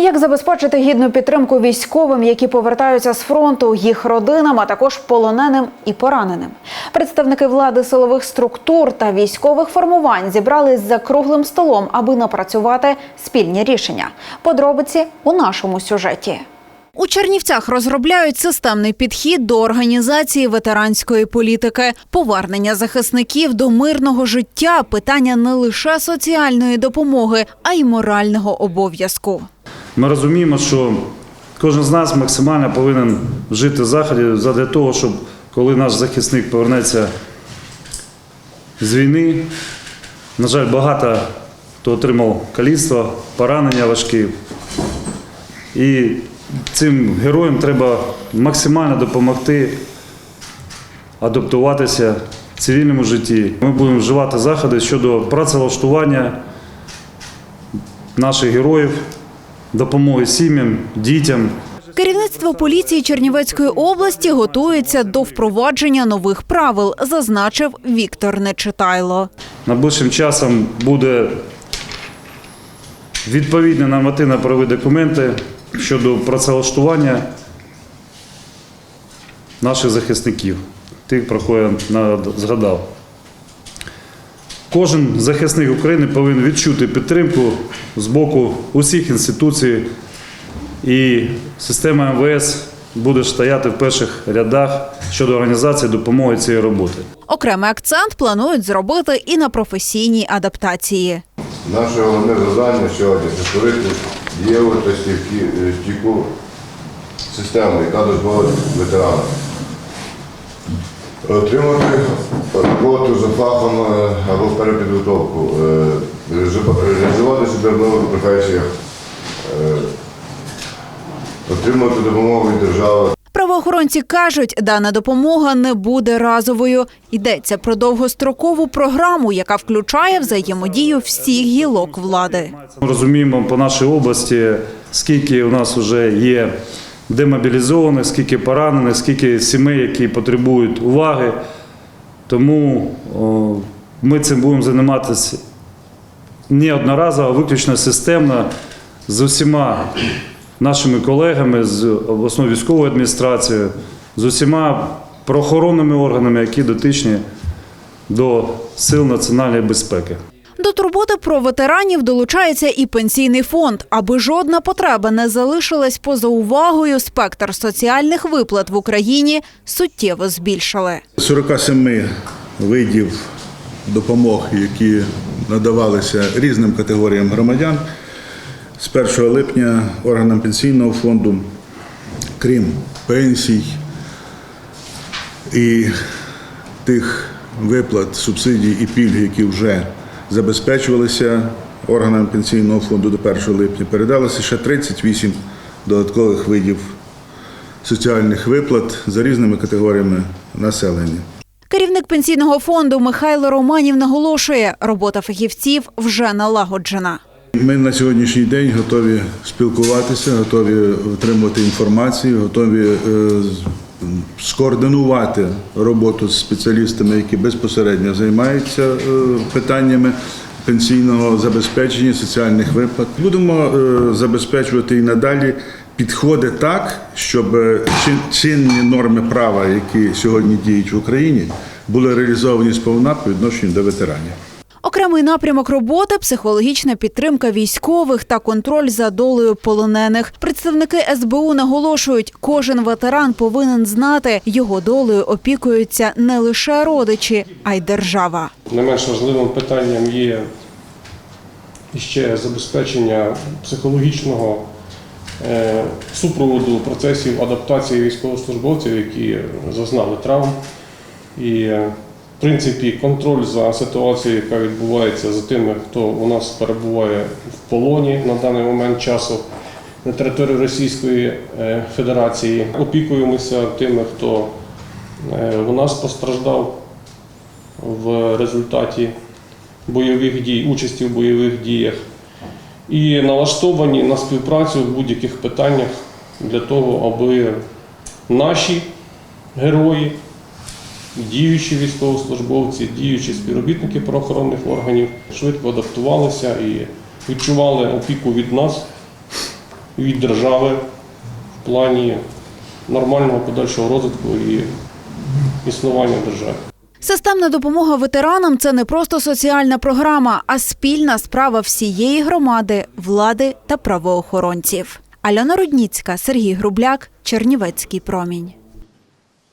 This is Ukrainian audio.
Як забезпечити гідну підтримку військовим, які повертаються з фронту, їх родинам, а також полоненим і пораненим? Представники влади силових структур та військових формувань зібрались за круглим столом, аби напрацювати спільні рішення. Подробиці у нашому сюжеті. У Чернівцях розробляють системний підхід до організації ветеранської політики, повернення захисників до мирного життя, питання не лише соціальної допомоги, а й морального обов'язку. Ми розуміємо, що кожен з нас максимально повинен вжити заходів для того, щоб коли наш захисник повернеться з війни, на жаль, багато хто отримав каліцтво, поранення важкі. І цим героям треба максимально допомогти адаптуватися в цивільному житті. Ми будемо вживати заходи щодо працевлаштування наших героїв, допомоги сім'ям, дітям. Керівництво поліції Чернівецької області готується до впровадження нових правил, зазначив Віктор Нечитайло. Найближчим часом буде відповідні нормативно-правові документи щодо працевлаштування наших захисників, тих, про кого я згадав. Кожен захисник України повинен відчути підтримку з боку усіх інституцій, і система МВС буде стояти в перших рядах щодо організації допомоги цієї роботи. Окремий акцент планують зробити і на професійній адаптації. Наше головне завдання сьогодні це створити дієву та стійку систему, яка дозволить ветеранам отримати роботу за фахом е, або перепідготовку, е, реалізувати себе в нових професіях, е, отримати допомогу від держави. Правоохоронці кажуть, дана допомога не буде разовою. Йдеться про довгострокову програму, яка включає взаємодію всіх гілок влади. Ми розуміємо по нашій області, скільки у нас вже є демобілізованих, скільки поранених, скільки сімей, які потребують уваги. Тому ми цим будемо займатися не одноразово, а виключно системно з усіма нашими колегами, з обласною військовою адміністрацією, з усіма правоохоронними органами, які дотичні до сил національної безпеки. До турботи про ветеранів долучається і пенсійний фонд, аби жодна потреба не залишилась поза увагою. Спектр соціальних виплат в Україні суттєво збільшили. 47 видів допомог, які надавалися різним категоріям громадян з 1 липня органам пенсійного фонду, крім пенсій і тих виплат, субсидій і пільг, які вже забезпечувалися органам пенсійного фонду до 1 липня, передалося ще 38 додаткових видів соціальних виплат за різними категоріями населення. Керівник пенсійного фонду Михайло Романів наголошує, робота фахівців вже налагоджена. Ми на сьогоднішній день готові спілкуватися, готові отримувати інформацію, готові е, скоординувати роботу з спеціалістами, які безпосередньо займаються е, питаннями пенсійного забезпечення, соціальних виплат. Будемо е, забезпечувати і надалі підходи так, щоб е, чинні норми права, які сьогодні діють в Україні, були реалізовані сповна по відношенню до ветеранів. Окремий напрямок роботи психологічна підтримка військових та контроль за долею полонених. Представники СБУ наголошують, кожен ветеран повинен знати, його долею опікуються не лише родичі, а й держава. Не менш важливим питанням є ще забезпечення психологічного е, супроводу процесів адаптації військовослужбовців, які зазнали травм. І, е, принципі, контроль за ситуацією, яка відбувається за тими, хто у нас перебуває в полоні на даний момент часу на території Російської е, Федерації. Опікуємося тими, хто е, у нас постраждав в результаті бойових дій, участі в бойових діях і налаштовані на співпрацю в будь-яких питаннях для того, аби наші герої, діючі військовослужбовці, діючі співробітники правоохоронних органів швидко адаптувалися і відчували опіку від нас від держави в плані нормального подальшого розвитку і існування в державі. Системна допомога ветеранам це не просто соціальна програма, а спільна справа всієї громади, влади та правоохоронців. Альона Рудніцька, Сергій Грубляк, Чернівецький промінь.